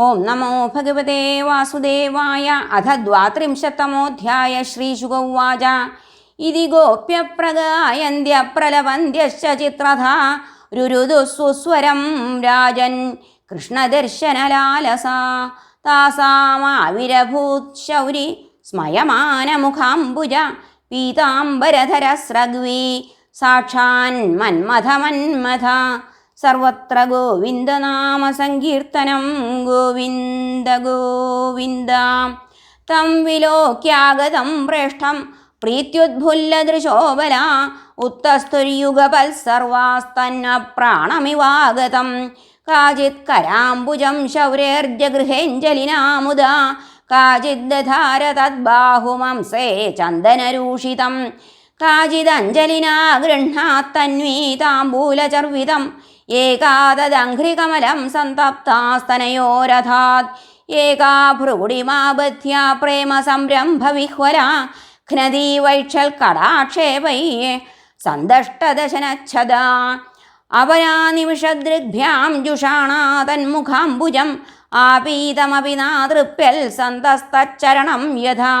ഓം നമോ ഭഗവതേ വാസുദേവായ അധ ദ്വാത്രിംശത്തമോധ്യായ ശ്രീശുക ഉവാച ഇതി ഗോപ്യപ്രഗായന്ത്യ പ്രലവന്ത്യശ്ച ചിത്രധാ. രുരുദു സുസ്വരം രാജൻ കൃഷ്ണദർശനലാലസ. താസാമാവിരഭൂത് ശൗരി സ്മയമാനമുഖാംബുജ. പീതാംബരധരസ്രഗ്വി സാക്ഷാൻ മന്മഥമന്മഥ. സർവത്ര ഗോവിന്ദനാമ സങ്കീർത്തനം ഗോവിന്ദ ഗോവിന്ദ തം വിലോക്യാഗതം പ്രേഷ്ഠം. പ്രീത്യുദ്ഭുല്ലദൃശോബല ഉത്തസ്തുര്യുഗപൽ സർവാസ്തന്ന പ്രാണമിവാഗതം. കാചിത് കരാംബുജം ശൗരേർജഗൃഹേഞ്ജലിനാമുദ കാചിദ്ധാര തദ്ബാഹുമംസേ ചന്ദനരൂഷിതം. കാചിദഞ്ജലിനാ ഗൃഹാത്തന്വീ താംബൂലചർവിതം ഏകാദദഘ്രികമലം സന്തപ്താസ്തനയോരഥാത്. ഏകാ ഭ്രുകുടിമാബധ്യ പ്രേമ സംരംഭവിഹ്വല ഘ്നദീ വൈക്ഷൽ കടാക്ഷേപൈ സന്തഷ്ടദശനച്ഛദ അപരാ നിമിഷദൃഗ്ഭ്യാം ജുഷാണാ തന്മുഖാംബുജം ആപീതമപി നാതൃപ്യൽ സന്തസ്തച്ചരണം യഥാ.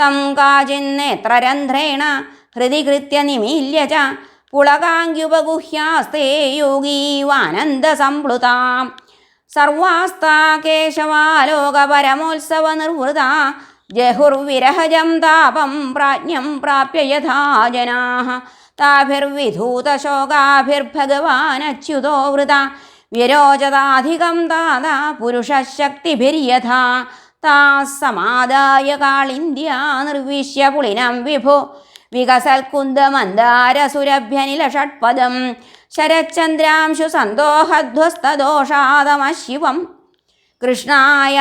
തം കാചിന്നേത്രരന്ധ്രേണ ഹൃദി നിമീല്യ ച പുളകാങ്കുപഗുഹ്യാസ്തേ യോഗീവാനന്ദസംപ്ലുതാ സർവാസ്താ കേശവാലോകപരമോത്സവ നിർവൃത ജഹുർവിരഹജം താപം പ്രാജ്ഞം പ്രാപ്യ യഥാ ജനാ. താഭിർവിധൂതശോകാഭിർഭഗവാനച്യുതോ വൃത. पुरुषशक्तिभिर्यथा താതാ പുരുഷശക്തിഭിര്യഥാ. താ സമാദായ കാളിന്ത്യ നിർവിശ്യ പുളിനം വിഭു വികസൽകുന്ദമന്ദാരസുരഭ്യനിലഷട്പദം ശരച്ചന്ദ്രാംശു സന്തോഹധ്വസ്തദോഷാദമശിവം കൃഷ്ണായ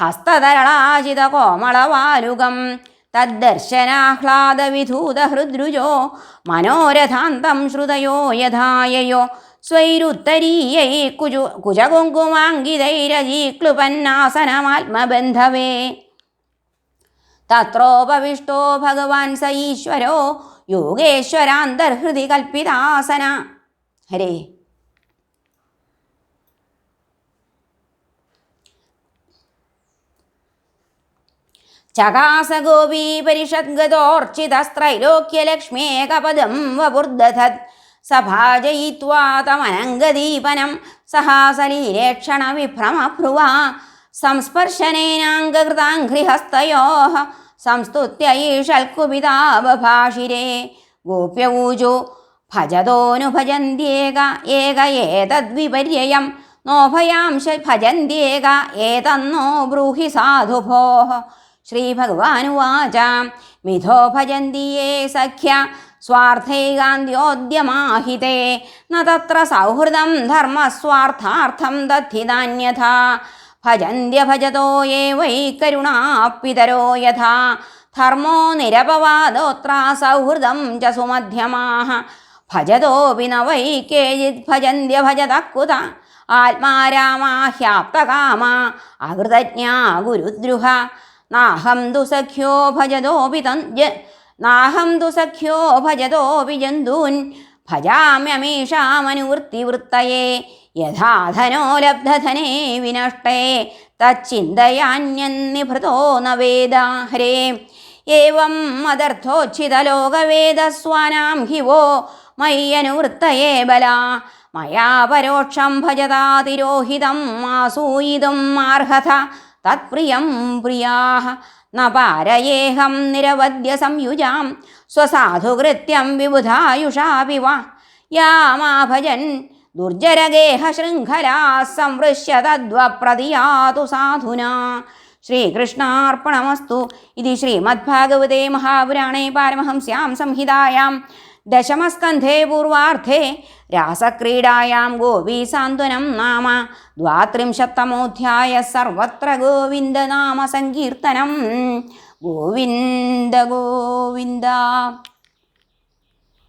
ഹസ്തതരളാചിതകോമളവാലുകം തദ്ദർശനാഹ്ലാദവിധൂതഹൃദ്രുജോ മനോരഥാന്തം ശ്രുതയോ യഥായയോ. സ്വൈരുത്തരീയൈ കുജു കുജകുങ്കുമാങ്കിതൈരജീക്ലുപന്നാസനമാത്മബന്ധവേ തത്രോപവിഷ്ടോ ഭഗവാൻ സ ഈശ്വരോ യോഗേശ്വരാന്തർഹൃതി കൽപ്പിതാസന ഹരേ ചകാസഗോപീപരിഷദ്ഗതോർച്ചിതസ്ത്രൈലോക്യലക്ഷ്മ്യേകപദം വപുർദധത്. സഭാജയിത്വാ തമനംഗദീപനം സഹാസലീലേക്ഷണ വിഭ്രമഭ്രുവാ സംസ്പർശനേനാംഗകൃതാഘ്രിഹസ്തയോ संस्तुत्यैषल्कुबितावभाषिरे गोप्यऊजो भजतोऽनुभजन्त्येक एक एतद्विपर्ययं नोभयांश भजन्त्येक, एतन्नो ब्रूहि साधुभोः। श्रीभगवानुवाच, मिथो भजन्ति ये सख्य स्वार्थैकान्त्योद्यमाहिते न तत्र सौहृदं धर्मस्वार्थार्थं दत्थिदान्यथा സൗഹൃദം ധർമ്മസ്വാർത്ഥാർത്ഥം ദദ്ധിതാന്യഥാ ഭജന്ത്യ ഭജതോ യേ വൈ കരുണാപിതരോ യഥാ? ധർമ്മോ നിരപവാദോത്ര സൗഹൃദം ച സുമധ്യമാഹ. ഭജതോപി ന വൈ കേചിത് ഭജന്ത്യ ഭജത കുത ആത്മാരാമാഹ്യാപ്തകാമ അകൃതജ്ഞാ ഗുരുദ്രുഹ. നാഹം ദു സഖ്യോ ഭജതോപി തൻ നാഹം ദു സഖ്യോ ഭജതോപി ജന്തൂൻ. ഭജാമ്യമീഷാമനുവൃത്തിവൃത്തയേ. യഥാധനോ ലബ്ധധനേ വിനഷ്ടേ തച്ചിന്തയാന്യന്നിഭൃതോ ന വേദ ഹരേ ഏവം മദർത്ഥോച്ഛിതലോകവേദസ്വാനാം ഹി വോ മയ്യനുവൃത്തയേ ബല. മയാ പരോക്ഷം ഭജതാതിരോഹിതം ആസൂയിതും ആർഹത തത്പ്രിയം പ്രിയാ ന പാരയേഹം. നിരവധ്യ സംയുജാം സ്വസാധുകൃത്യം വിബുധായുഷാപി വാ യാമാ ഭജൻ ദുർജരഗേഹ ശൃംഖലാ സംവൃശ്യ തദ്വപ്രതിയാതു സാധുന. ശ്രീകൃഷ്ണാർപ്പണമസ്തു. ഇത് ശ്രീമദ്ഭാഗവതേ മഹാപുരാണേ പാരമഹംസ്യാം സംഹിതായാം. ദശമസ്കന്ധേ പൂർവാർദ്ധേ രാസക്രീഡായാം ഗോപീസാന്ത്വനം നാമ. ദ്വാത്രിംശത്തമോധ്യായ സർവത്ര ഗോവിന്ദനാമ സങ്കീർത്തനം. ഗോവിന്ദ ഗോവിന്ദ.